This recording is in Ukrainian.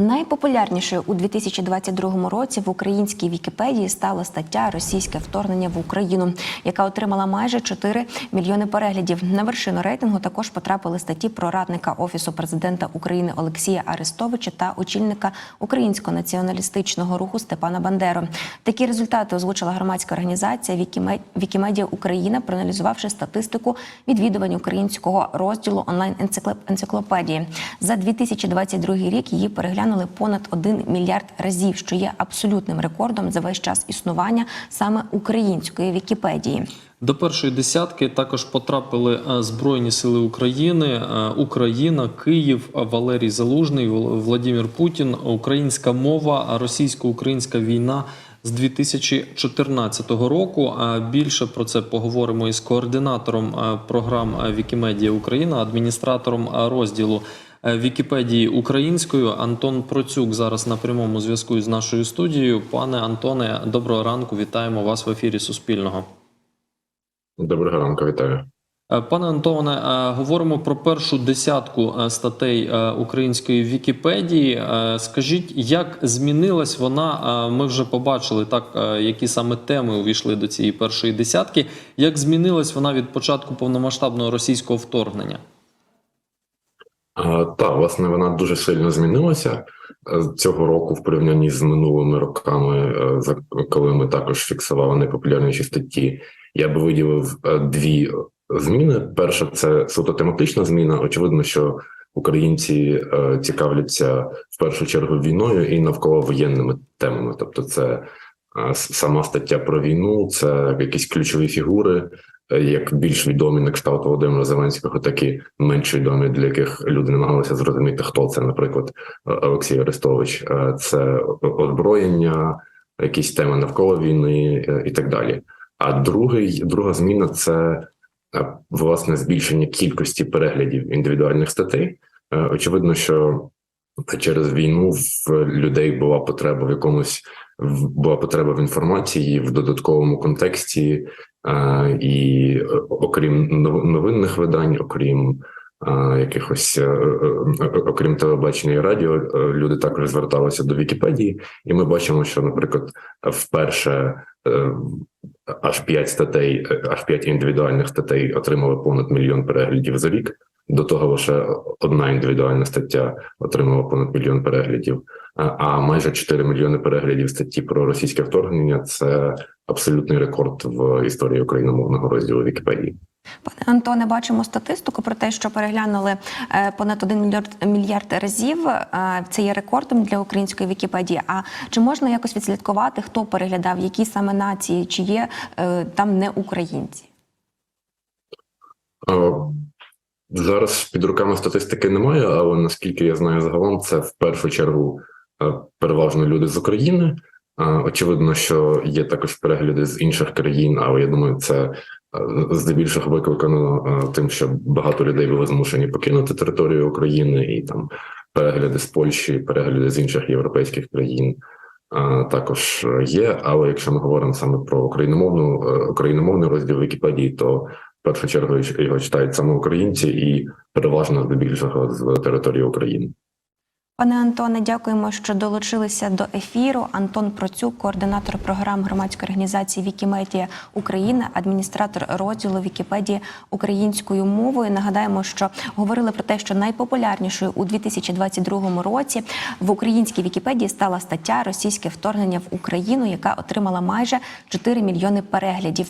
Найпопулярнішою у 2022 році в українській Вікіпедії стала стаття Російське вторгнення в Україну, яка отримала майже 4 мільйони переглядів. На вершину рейтингу також потрапили статті про радника офісу президента України Олексія Арестовича та очільника українського націоналістичного руху Степана Бандеру. Такі результати озвучила громадська організація Вікіме- Вікімедія Україна, проаналізувавши статистику відвідувань українського розділу онлайн енциклопедії. За 2022 рік її переглянули понад 1 мільярд разів, що є абсолютним рекордом за весь час існування саме української Вікіпедії. До першої десятки також потрапили е, Збройні Сили України, е, Україна, Київ, е, Валерій Залужний, Вл- Владимир Путін, українська мова, російсько-українська війна з 2014 року. А Більше про це поговоримо із координатором е, програм е, Вікімедія Україна, адміністратором е, розділу е, Вікіпедії українською. Антон Процюк зараз на прямому зв'язку з нашою студією. Пане Антоне, доброго ранку. Вітаємо вас в ефірі Суспільного. Доброго ранку, вітаю. Е, Пане Антоне, е, говоримо про першу десятку е, статей е, української Вікіпедії. Е, Скажіть, як змінилась вона? Е, Ми вже побачили так, е, які саме теми увійшли до цієї першої десятки. Як змінилась вона від початку повномасштабного російського вторгнення? А, Та, власне, вона дуже сильно змінилася Е, цього року в порівнянні з минулими роками, е, коли ми також фіксували найпопулярніші статті. Я би виділив е, дві зміни. Перша це суто тематична зміна. Очевидно, що українці цікавляться в першу чергу війною і навколо воєнними темами. Тобто, це сама стаття про війну, це якісь ключові фігури, як більш відомі на кшталт Володимира Зеленського, так і менш відомі, для яких люди намагалися зрозуміти, хто це, наприклад, е, Олексій Арестович. Е, Це озброєння, якісь теми навколо війни е, і так далі. А другий, друга зміна це е, власне збільшення кількості переглядів індивідуальних статей. Е, Очевидно, що через війну в людей була потреба в якомусь була потреба в інформації в додатковому контексті, і е, окрім новинних видань, окрім якихось е, е, окрім телебачення і радіо, люди також зверталися до Вікіпедії, і ми бачимо, що, наприклад, вперше аж п'ять статей, аж п'ять індивідуальних статей отримали понад мільйон переглядів за рік. До того лише одна індивідуальна стаття отримала понад мільйон переглядів, а- майже 4 мільйони переглядів статті про російське вторгнення це абсолютний рекорд в історії україномовного розділу Вікіпедії. Пане Антоне, бачимо статистику про те, що переглянули е, понад 1 мільярд, мільярд разів. Е, Це є рекордом для української Вікіпедії. А чи можна якось відслідкувати, хто переглядав, які саме нації, чи є е, там не українці? Зараз під руками статистики немає, але наскільки я знаю загалом, це в першу чергу переважно люди з України. Е, Очевидно, що є також перегляди з інших країн, але я думаю, це е, здебільшого викликано е, тим, що багато людей були змушені покинути територію України, і там перегляди з Польщі, перегляди з інших європейських країн е, також є. Але якщо ми говоримо саме про україномовну е, україномовний розділ Вікіпедії, то в першу чергу його читають саме українці і переважно здебільшого з території України. Пане Антоне, дякуємо, що долучилися до ефіру. Антон Процюк, координатор програм громадської організації Вікімедія Україна, адміністратор розділу Вікіпедії українською мовою. Нагадаємо, що говорили про те, що найпопулярнішою у 2022 році в українській Вікіпедії стала стаття Російське вторгнення в Україну, яка отримала майже 4 мільйони переглядів.